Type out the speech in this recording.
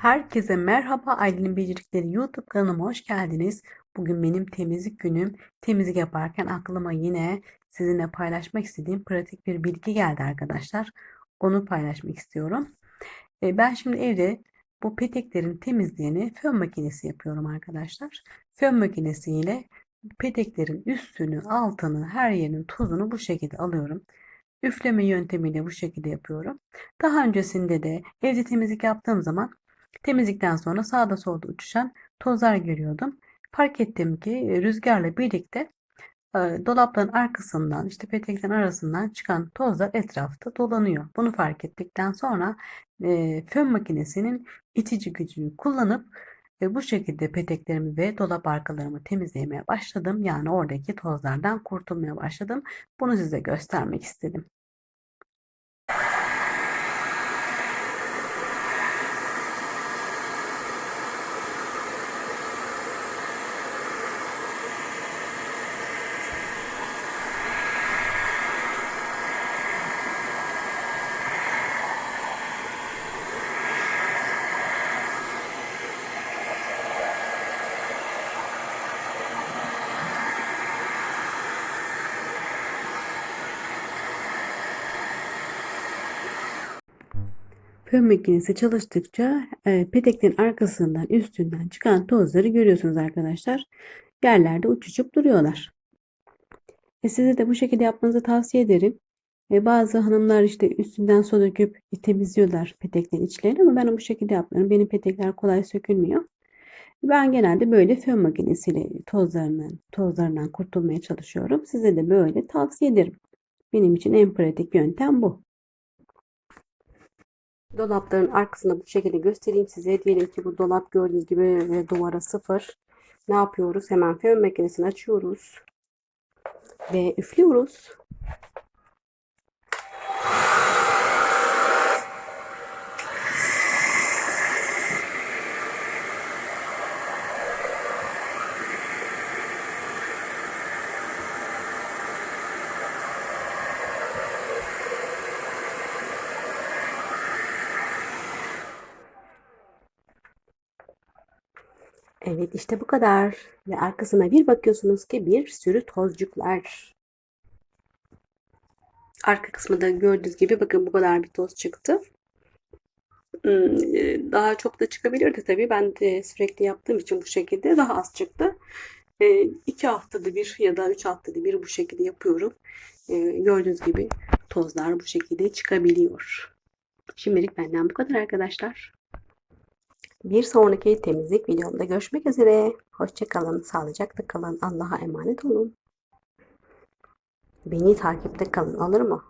Herkese merhaba Aylin'in Becerikleri YouTube kanalıma hoş geldiniz. Bugün benim temizlik günüm. Temizlik yaparken aklıma yine sizinle paylaşmak istediğim pratik bir bilgi geldi arkadaşlar. Onu paylaşmak istiyorum. E, Ben şimdi evde bu peteklerin temizliğini fön makinesi yapıyorum arkadaşlar. Fön makinesiyle peteklerin üstünü, altını, her yerinin tozunu bu şekilde alıyorum. Üfleme yöntemiyle bu şekilde yapıyorum. Daha öncesinde de evde temizlik yaptığım zaman temizlikten sonra sağda solda uçuşan tozlar görüyordum. Fark ettim ki e, rüzgarla birlikte e, dolapların arkasından işte peteklerin arasından çıkan tozlar etrafta dolanıyor. Bunu fark ettikten sonra e, fön makinesinin itici gücünü kullanıp e, bu şekilde peteklerimi ve dolap arkalarımı temizlemeye başladım. Yani oradaki tozlardan kurtulmaya başladım. Bunu size göstermek istedim. Fön makinesi çalıştıkça e, peteklerin arkasından üstünden çıkan tozları görüyorsunuz arkadaşlar. Yerlerde uçuşup duruyorlar. E, size de bu şekilde yapmanızı tavsiye ederim. E, bazı hanımlar işte üstünden su döküp temizliyorlar peteklerin içlerini ama ben bu şekilde yapmıyorum. Benim petekler kolay sökülmüyor. Ben genelde böyle fön makinesiyle tozlarından, tozlarından kurtulmaya çalışıyorum. Size de böyle tavsiye ederim. Benim için en pratik yöntem bu. Dolapların arkasını bu şekilde göstereyim size. Diyelim ki bu dolap gördüğünüz gibi e, duvara sıfır. Ne yapıyoruz? Hemen fön makinesini açıyoruz. Ve üflüyoruz. Evet işte bu kadar. Ve arkasına bir bakıyorsunuz ki bir sürü tozcuklar. Arka kısmında gördüğünüz gibi bakın bu kadar bir toz çıktı. Hmm, e, Daha çok da çıkabilirdi tabii. Ben de sürekli yaptığım için bu şekilde daha az çıktı. E, iki haftada bir ya da üç haftada bir bu şekilde yapıyorum. E, Gördüğünüz gibi tozlar bu şekilde çıkabiliyor. Şimdilik benden bu kadar arkadaşlar. Bir sonraki temizlik videomda görüşmek üzere. Hoşçakalın, sağlıcakla kalın, Allah'a emanet olun. Beni takipte kalın olur mu?